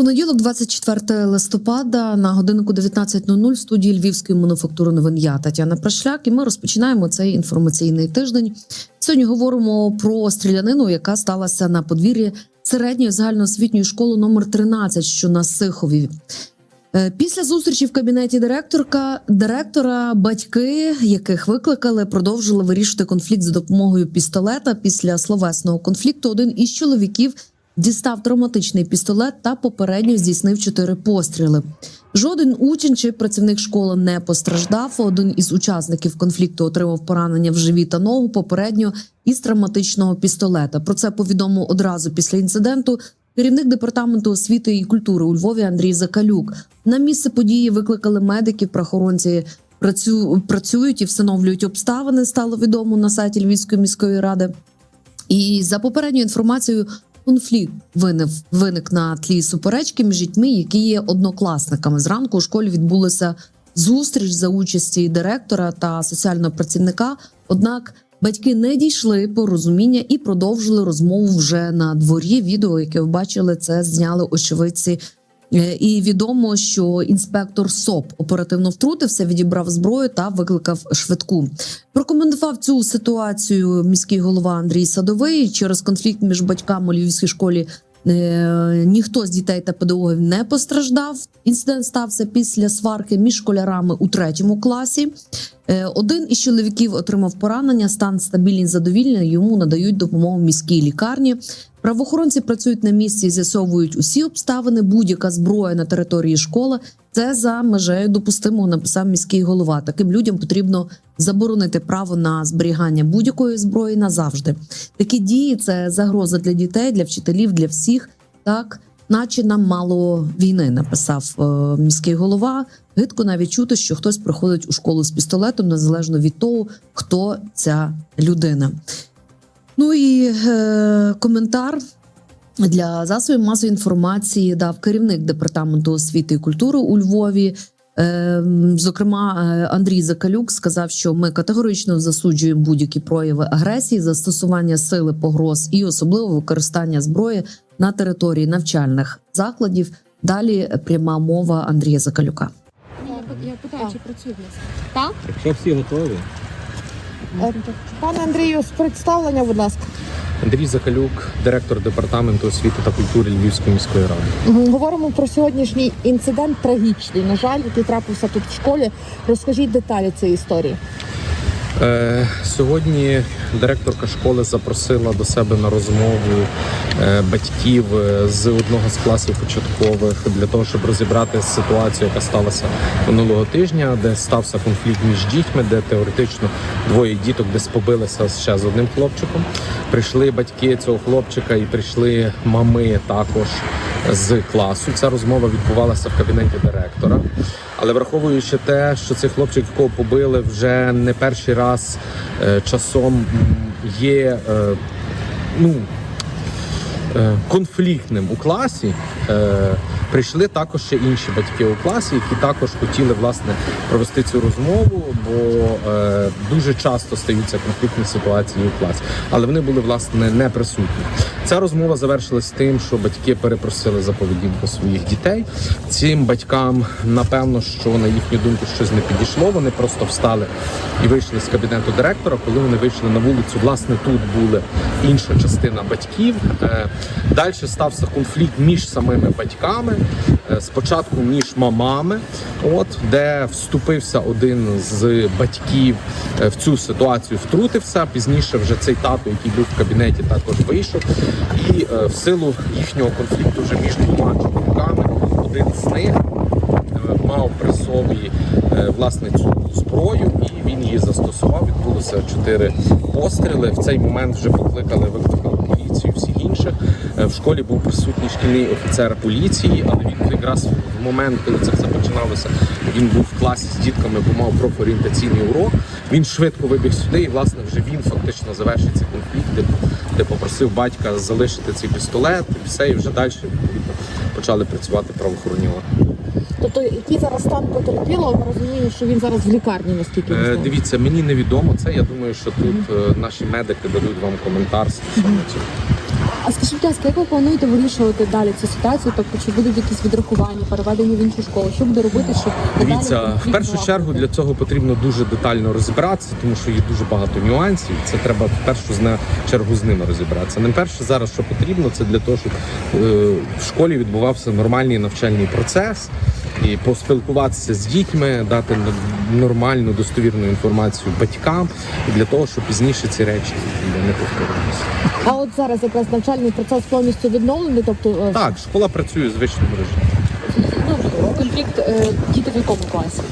Понеділок, 24 листопада, на годинку 19.00 в студії Львівської мануфактури новин я Тетяна Прашляк. І ми розпочинаємо цей інформаційний тиждень. Сьогодні говоримо про стрілянину, яка сталася на подвір'ї середньої загальноосвітньої школи номер 13, що на Сихові. Е, Після зустрічі в кабінеті директорка директора батьки, яких викликали, продовжили вирішити конфлікт за допомогою пістолета. Після словесного конфлікту один із чоловіків дістав травматичний пістолет та попередньо здійснив чотири постріли. Жоден учень чи працівник школи не постраждав. Один із учасників конфлікту отримав поранення в живіт та ногу попередньо із травматичного пістолета. Про це повідомив одразу після інциденту керівник департаменту освіти і культури у Львові Андрій Закалюк. На місце події викликали медиків, прохоронці працю... працюють і встановлюють обставини. Стало відомо на сайті Львівської міської ради. І за попередньою інформацією, конфлікт виник, виник на тлі суперечки між дітьми, які є однокласниками. Зранку у школі відбулася зустріч за участі директора та соціального працівника. Однак батьки не дійшли порозуміння і продовжили розмову вже на дворі. Відео, яке ви бачили, це зняли очевидці. Е, І відомо, що інспектор СОП оперативно втрутився, відібрав зброю та викликав швидку. Прокоментував цю ситуацію міський голова Андрій Садовий. Через конфлікт між батьками у Львівській школі е, ніхто з дітей та педагогів не постраждав. Інцидент стався після сварки між школярами у третьому класі. Е, Один із чоловіків отримав поранення, стан стабільний задовільний. Йому надають допомогу в міській лікарні. Правоохоронці працюють на місці, з'ясовують усі обставини. Будь-яка зброя на території школи це за межею допустимого, написав міський голова. Таким людям потрібно заборонити право на зберігання будь-якої зброї назавжди. Такі дії це загроза для дітей, для вчителів, для всіх. Так, наче нам мало війни, написав е, міський голова. Гидко навіть чути, що хтось приходить у школу з пістолетом, незалежно від того, хто ця людина. Ну і е, коментар для засобів масової інформації дав керівник департаменту освіти і культури у Львові. Е, Зокрема, е, Андрій Закалюк сказав, що ми категорично засуджуємо будь-які прояви агресії, застосування сили, погроз і особливо використання зброї на території навчальних закладів. Далі пряма мова Андрія Закалюка. Я, питаю, чи працює. Так? Якщо всі готові, Пане Андрію, з представлення, будь ласка. Андрій Закалюк, директор департаменту освіти та культури Львівської міської ради. Говоримо про сьогоднішній інцидент трагічний, на жаль, який трапився тут в школі. Розкажіть деталі цієї історії. Е, сьогодні директорка школи запросила до себе на розмову е, батьків е, з одного з класів початкових для того, щоб розібрати ситуацію, яка сталася минулого тижня, де стався конфлікт між дітьми, де теоретично двоє діток десь побилися ще з одним хлопчиком. Прийшли батьки цього хлопчика і прийшли мами також з класу. Ця розмова відбувалася в кабінеті директора. Але враховуючи те, що цей хлопчик, якого побили, вже не перший раз е, часом є е, ну, конфліктним у класі. Е, Прийшли також ще інші батьки у класі, які також хотіли власне провести цю розмову, бо е, дуже часто стаються конфліктні ситуації у класі. Але вони були власне не присутні. Ця розмова завершилась тим, що батьки перепросили за поведінку своїх дітей. Цим батькам напевно, що на їхню думку щось не підійшло. Вони просто встали і вийшли з кабінету директора. Коли вони вийшли на вулицю, власне, тут були інша частина батьків. Далі стався конфлікт між самими батьками. Е, Спочатку між мамами, от де вступився один з батьків е, в цю ситуацію, втрутився. Пізніше вже цей тато, який був в кабінеті, також вийшов. І е, в силу їхнього конфлікту вже між двома чоловіками один з них мав при собі власне цю зброю, і він її застосував. Відбулося чотири постріли. В цей момент вже покликали, викликали поліцію, всіх інших. Е, В школі був присутній шкільний офіцер поліції, але він якраз в момент, коли це все починалося, він був в класі з дітками, бо мав профорієнтаційний урок. Він швидко вибіг сюди, і власне вже він фактично завершив цей конфлікт, де, де попросив батька залишити цей пістолет, і все, і вже далі відповідно почали працювати правоохоронні органи. Тобто, який зараз стан потерпілого, ми розуміємо, що він зараз в лікарні, наскільки Е, дивіться, мені невідомо це. Я думаю, що тут е, наші медики дадуть вам коментар стосовно цього. А скажіть, будь ласка, як ви плануєте вирішувати далі цю ситуацію? Тобто, чи будуть якісь відрахування, переведення в іншу школу? Що буде робити, щоб Дивіться, в першу чергу для цього потрібно дуже детально розібратися, тому що є дуже багато нюансів. Це треба в першу чергу з ними розібратися. Не перше зараз, що потрібно, це для того, щоб е, в школі відбувався нормальний навчальний процес. І поспілкуватися з дітьми, дати нормальну достовірну інформацію батькам, для того, щоб пізніше ці речі не повторювалися. А от зараз якраз навчальний процес повністю відновлений, тобто е, Так, школа працює в звичному режимі. Ну, конфлікт е, діти в якому класі?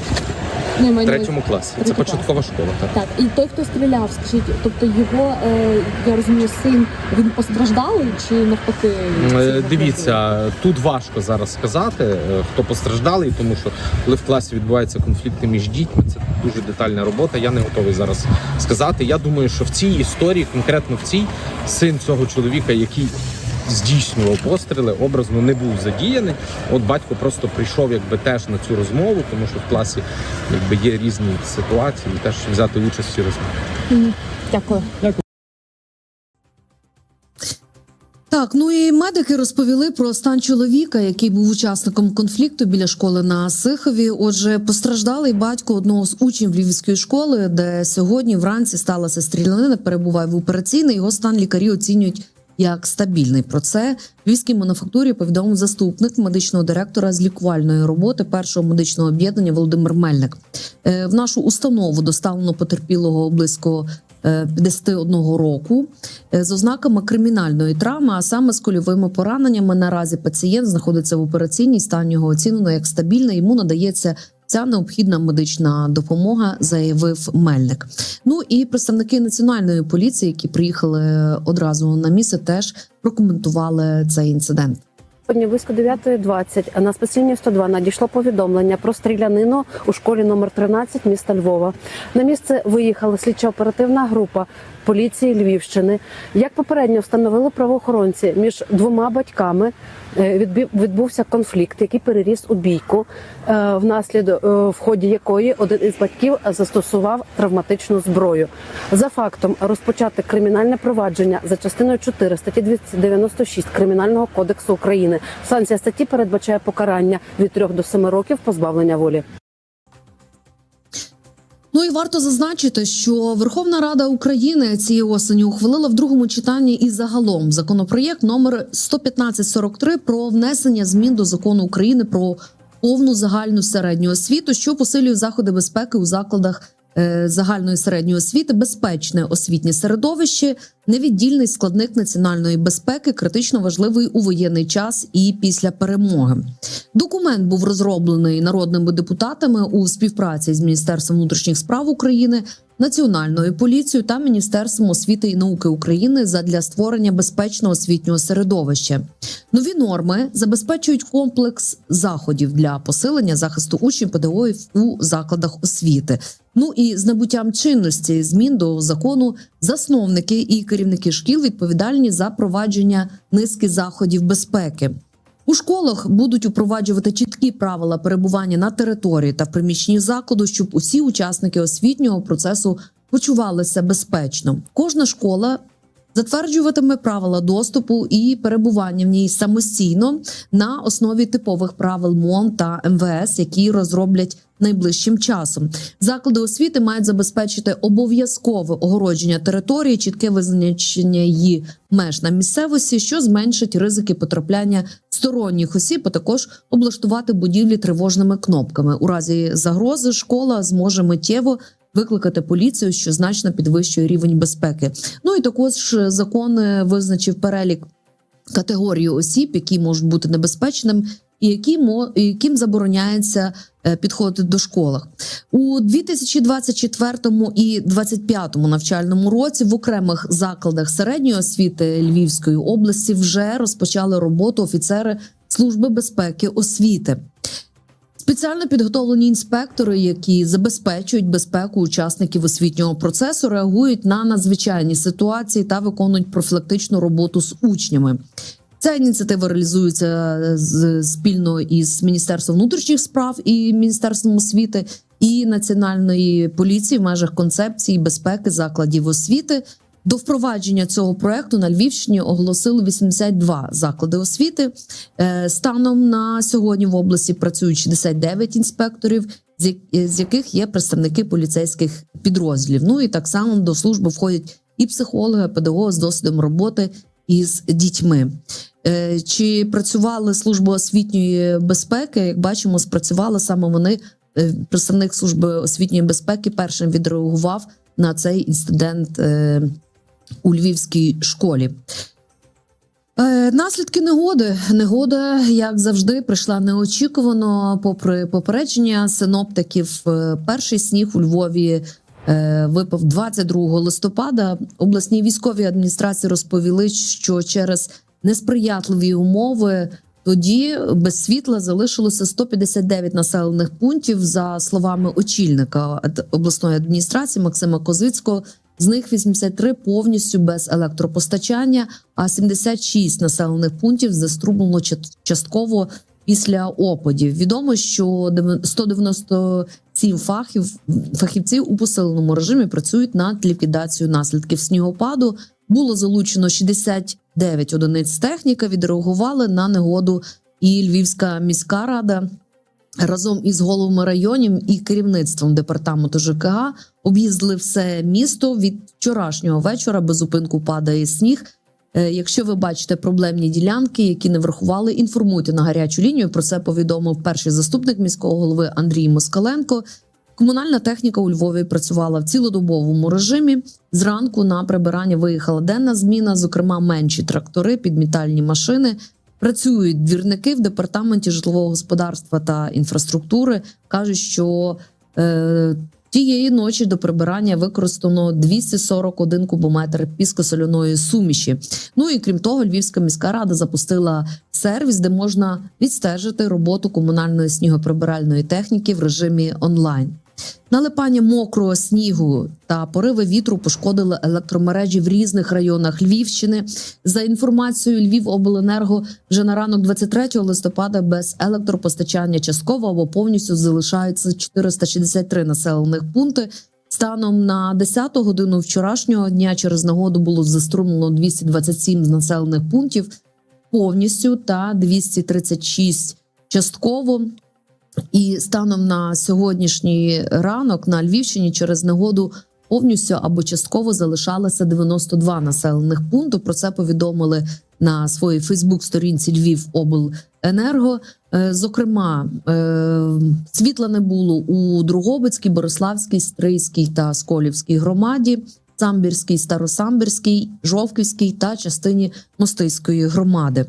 В третьому класі. Це клас. початкова школа. Так. Так, і той, хто стріляв, скажіть, тобто його, е, я розумію, син, він постраждалий чи навпаки? Е, Дивіться, тут важко зараз сказати, е, хто постраждалий, тому що коли в класі відбуваються конфлікти між дітьми, це дуже детальна робота. Я не готовий зараз сказати. Я думаю, що в цій історії, конкретно в цій, син цього чоловіка, який здійснював постріли, образно не був задіяний. От батько просто прийшов якби теж на цю розмову, тому що в класі якби є різні ситуації, і теж взяти участь в цій розмові. дякую. Так, ну і медики розповіли про стан чоловіка, який був учасником конфлікту біля школи на Сихові. Отже, постраждалий батько одного з учнів Львівської школи, де сьогодні вранці сталася стрілянина, перебуває в операційній. Його стан лікарі оцінюють як стабільний. Про це Львівській мануфактурі повідомив заступник медичного директора з лікувальної роботи першого медичного об'єднання Володимир Мельник. Е, В нашу установу доставлено потерпілого близько е, 51 року е, з ознаками кримінальної травми, а саме з кульовими пораненнями. Наразі пацієнт знаходиться в операційній стан його оцінено як стабільний. Йому надається ця необхідна медична допомога, заявив Мельник. Ну і представники національної поліції, які приїхали одразу на місце, теж прокоментували цей інцидент. Сьогодні близько 9.20 на спецлінію 102 надійшло повідомлення про стрілянину у школі номер 13 міста Львова. На місце виїхала слідчо-оперативна група поліції Львівщини. Як попередньо встановили правоохоронці між двома батьками е, відбувся конфлікт, який переріс у бійку, е, внаслідок е, в ході якої один із батьків застосував травматичну зброю. За фактом розпочати кримінальне провадження за частиною 4 статті 296 Кримінального кодексу України. Санкція статті передбачає покарання від 3 до 7 років позбавлення волі. Ну і варто зазначити, що Верховна Рада України цієї осені ухвалила в другому читанні і загалом законопроєкт номер 11543 про внесення змін до закону України про повну загальну середню освіту, що посилює заходи безпеки у закладах загальної середньої освіти, безпечне освітнє середовище, невіддільний складник національної безпеки, критично важливий у воєнний час і після перемоги. Документ був розроблений народними депутатами у співпраці з Міністерством внутрішніх справ України, Національною поліцією та Міністерством освіти і науки України задля створення безпечного освітнього середовища. Нові норми забезпечують комплекс заходів для посилення захисту учнів педагогів у закладах освіти. Ну і з набуттям чинності змін до закону засновники і керівники шкіл відповідальні за провадження низки заходів безпеки. У школах будуть упроваджувати чіткі правила перебування на території та в приміщенні закладу, щоб усі учасники освітнього процесу почувалися безпечно. Кожна школа затверджуватиме правила доступу і перебування в ній самостійно на основі типових правил МОН та МВС, які розроблять найближчим часом. Заклади освіти мають забезпечити обов'язкове огородження території, чітке визначення її меж на місцевості, що зменшить ризики потрапляння сторонніх осіб, а також облаштувати будівлі тривожними кнопками. У разі загрози школа зможе миттєво викликати поліцію, що значно підвищує рівень безпеки. Ну і також закон е, визначив перелік категорії осіб, які можуть бути небезпечним. І які мо- яким забороняється е, підходити до школах у 2024 і 2025 навчальному році в окремих закладах середньої освіти Львівської області вже розпочали роботу офіцери служби безпеки освіти. Спеціально підготовлені інспектори, які забезпечують безпеку учасників освітнього процесу, реагують на надзвичайні ситуації та виконують профілактичну роботу з учнями. Ця ініціатива реалізується спільно із Міністерством внутрішніх справ і Міністерством освіти і національної поліції в межах концепції безпеки закладів освіти. До впровадження цього проекту на Львівщині оголосили 82 заклади освіти. Е, Станом на сьогодні в області працюють 69 інспекторів, з яких є представники поліцейських підрозділів. Ну і так само до служби входять і психологи, педагоги з досвідом роботи із дітьми. Е, Чи працювали служби освітньої безпеки? Як бачимо, спрацювали саме вони. Е, Представник служби освітньої безпеки першим відреагував на цей інцидент е, у львівській школі. Е, Наслідки негоди. Негода, як завжди, прийшла неочікувано. Попри попередження синоптиків, Е, перший сніг у Львові е, випав 22 листопада. Обласній військовій адміністрації розповіли, що через несприятливі умови тоді без світла залишилося 159 населених пунктів. За словами очільника обласної адміністрації Максима Козицького. З них 83 повністю без електропостачання, а 76 населених пунктів заструблено частково після опадів. Відомо, що дев'ян- 197 фахів фахівців у посиленому режимі працюють над ліквідацією наслідків снігопаду. Було залучено 69 одиниць техніки. Відреагували на негоду і Львівська міська рада разом із головами районів і керівництвом департаменту ЖКГ об'їздили все місто від вчорашнього вечора. Без зупинку падає сніг. Е, Якщо ви бачите проблемні ділянки, які не врахували, інформуйте на гарячу лінію. Про це повідомив перший заступник міського голови Андрій Москаленко. Комунальна техніка у Львові працювала в цілодобовому режимі. Зранку на прибирання виїхала денна зміна, зокрема менші трактори, підмітальні машини. Працюють двірники в департаменті житлового господарства та інфраструктури. кажуть, що е, тієї ночі до прибирання використано 241 кубометр піскосоляної суміші. Ну і крім того, Львівська міська рада запустила сервіс, де можна відстежити роботу комунальної снігоприбиральної техніки в режимі онлайн. Налипання мокрого снігу та пориви вітру пошкодили електромережі в різних районах Львівщини. За інформацією Львівобленерго, вже на ранок 23 листопада без електропостачання частково або повністю залишаються 463 населених пункти. Станом на 10 годину вчорашнього дня через нагоду було заструмлено 227 населених пунктів повністю та 236 частково. І станом на сьогоднішній ранок на Львівщині через негоду повністю або частково залишалося 92 населених пункту. Про це повідомили на своїй Фейсбук-сторінці Львівобленерго. Е, Зокрема, е, світла не було у Другобицькій, Бориславській, Стрийській та Сколівській громаді. Самбірській, Старосамбірській, Жовківській та частині Мостиської громади.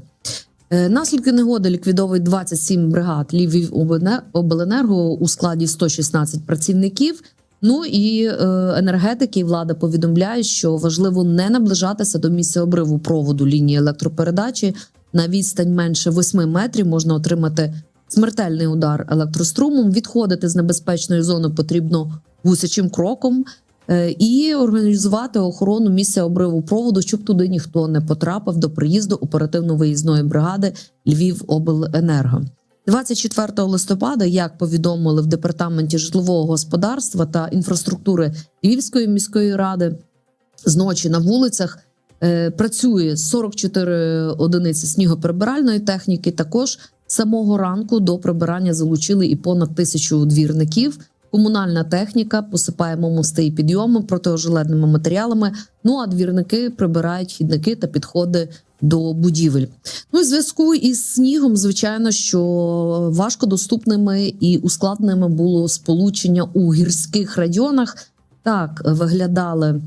Е, Наслідки негоди ліквідовують 27 бригад Львівобленерго у складі 116 працівників. Ну і е, енергетики і влада повідомляють, що важливо не наближатися до місця обриву проводу лінії електропередачі. На відстань менше 8 метрів можна отримати смертельний удар електрострумом. Відходити з небезпечної зони потрібно гусячим кроком. Е, І організувати охорону місця обриву проводу, щоб туди ніхто не потрапив до приїзду оперативно-виїзної бригади Львівобленерго. 24 листопада, як повідомили в департаменті житлового господарства та інфраструктури Львівської міської ради, зночі на вулицях е, працює 44 одиниці снігоприбиральної техніки. Також самого ранку до прибирання залучили і понад тисячу двірників. Комунальна техніка посипає мости і підйоми протиожеледними матеріалами. Ну а двірники прибирають хідники та підходи до будівель. Ну і зв'язку із снігом, звичайно, що важкодоступними і ускладненими було сполучення у гірських районах. Так виглядали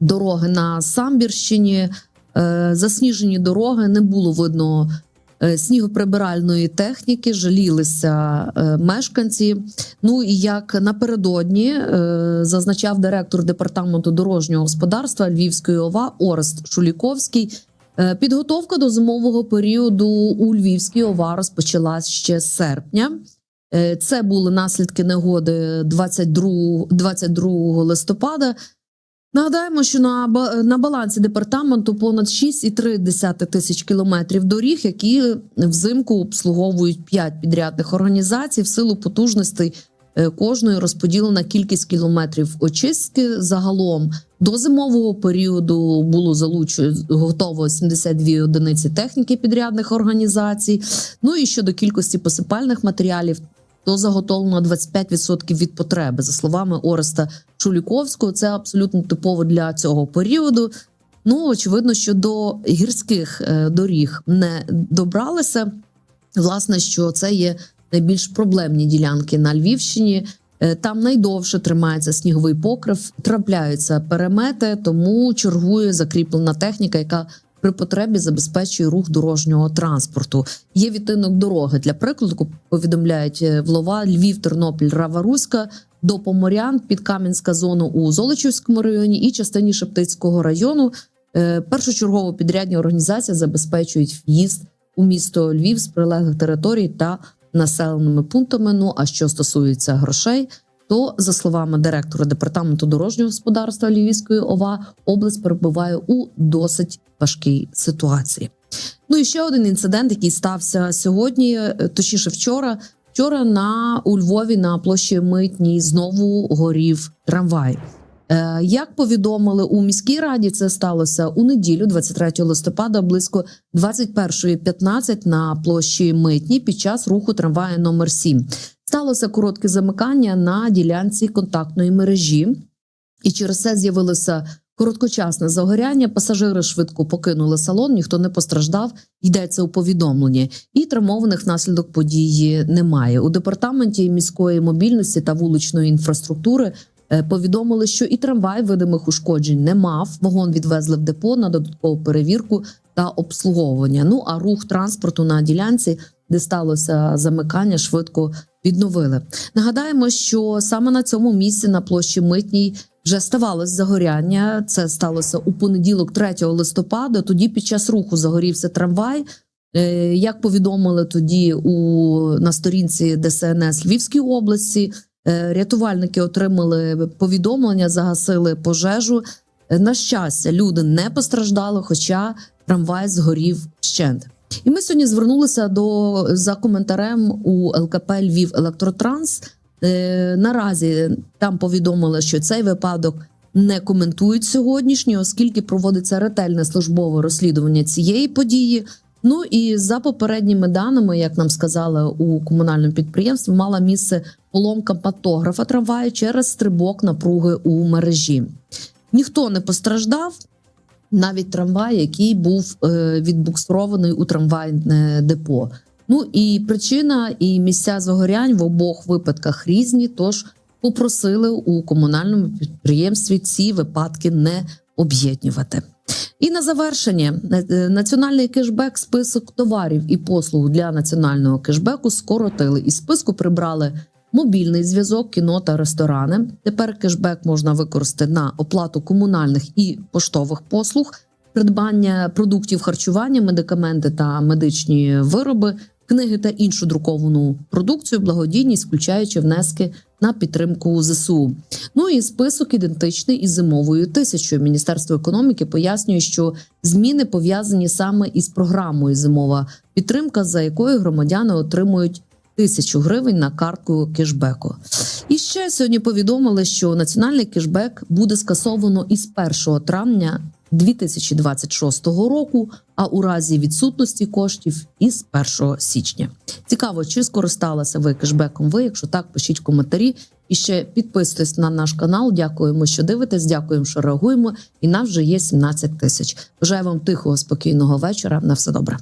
дороги на Самбірщині. Е, Засніжені дороги не було видно снігоприбиральної техніки, жалілися е, мешканці. Ну і як напередодні е, зазначав директор департаменту дорожнього господарства Львівської ОВА Орест Шуліковський. Е, Підготовка до зимового періоду у Львівській ОВА розпочалась ще з серпня. Е, Це були наслідки негоди 22, 22 листопада. Нагадаємо, що на, на балансі департаменту понад 6,3 тисяч кілометрів доріг, які взимку обслуговують 5 підрядних організацій в силу потужностей е, кожної розподілена кількість кілометрів очистки. Загалом до зимового періоду було залучено готово 72 одиниці техніки підрядних організацій. Ну і щодо кількості посипальних матеріалів, то заготовлено 25% від потреби. За словами Ореста Чуліковського, це абсолютно типово для цього періоду. Ну, очевидно, що до гірських е, доріг не добралися. Власне, що це є найбільш проблемні ділянки на Львівщині. Е, Там найдовше тримається сніговий покрив, трапляються перемети, тому чергує закріплена техніка, яка при потребі забезпечує рух дорожнього транспорту. Є відтинок дороги. Для прикладу повідомляють е, Влова, Львів, Тернопіль, Рава-Руська до Поморян, під Кам'янська зона у Золочівському районі і частині Шептицького району. Е, Першочергово підрядні організації забезпечують в'їзд у місто Львів з прилеглих територій та населеними пунктами. Ну а що стосується грошей, то за словами директора департаменту дорожнього господарства Львівської ОВА, область перебуває у досить важкій ситуації. Ну і ще один інцидент, який стався сьогодні, е, точніше вчора. Вчора на у Львові на площі Митній знову горів трамвай. Е, Як повідомили у міській раді, це сталося у неділю, 23 листопада, близько 21.15 на площі Митні під час руху трамваю номер 7 Сталося коротке замикання на ділянці контактної мережі, і через це з'явилося короткочасне загоряння. Пасажири швидко покинули салон, ніхто не постраждав. Йдеться у повідомленні, і травмованих внаслідок події немає. У департаменті міської мобільності та вуличної інфраструктури е, повідомили, що і трамвай видимих ушкоджень не мав. Вагон відвезли в депо на додаткову перевірку та обслуговування. Ну а рух транспорту на ділянці, де сталося замикання, швидко відновили. Нагадаємо, що саме на цьому місці на площі Митній вже ставалось загоряння. Це сталося у понеділок, 3 листопада. Тоді під час руху загорівся трамвай. Е, Як повідомили тоді у на сторінці ДСНС Львівської області, е, рятувальники отримали повідомлення, загасили пожежу. Е, На щастя, люди не постраждали, хоча трамвай згорів вщент. І ми сьогодні звернулися до за коментарем у ЛКП Львів Електротранс. Е, наразі там повідомили, що цей випадок не коментують сьогоднішній, оскільки проводиться ретельне службове розслідування цієї події. Ну і за попередніми даними, як нам сказали у комунальному підприємстві, мала місце поломка патографа трамваю через стрибок напруги у мережі. Ніхто не постраждав, навіть трамвай, який був е, відбуксирований у трамвайне депо. Ну і причина і місця загорянь в обох випадках різні. Тож попросили у комунальному підприємстві ці випадки не об'єднувати. І на завершення е, національний кешбек список товарів і послуг для національного кешбеку скоротили. Із списку прибрали мобільний зв'язок, кіно та ресторани. Тепер кешбек можна використати на оплату комунальних і поштових послуг, придбання продуктів харчування, медикаменти та медичні вироби, книги та іншу друковану продукцію, благодійність, включаючи внески на підтримку ЗСУ. Ну і список ідентичний із зимовою тисячою. Міністерство економіки пояснює, що зміни пов'язані саме із програмою зимова підтримка, за якою громадяни отримують тисячу гривень на картку кешбеку. І ще сьогодні повідомили, що національний кешбек буде скасовано із 1 травня 2026 року, а у разі відсутності коштів із 1 січня. Цікаво, чи скористалися ви кешбеком? Ви, якщо так, пишіть в коментарі. І ще підписуйтесь на наш канал. Дякуємо, що дивитесь. Дякуємо, що реагуємо. І нас вже є 17 тисяч. Бажаю вам тихого, спокійного вечора. На все добре.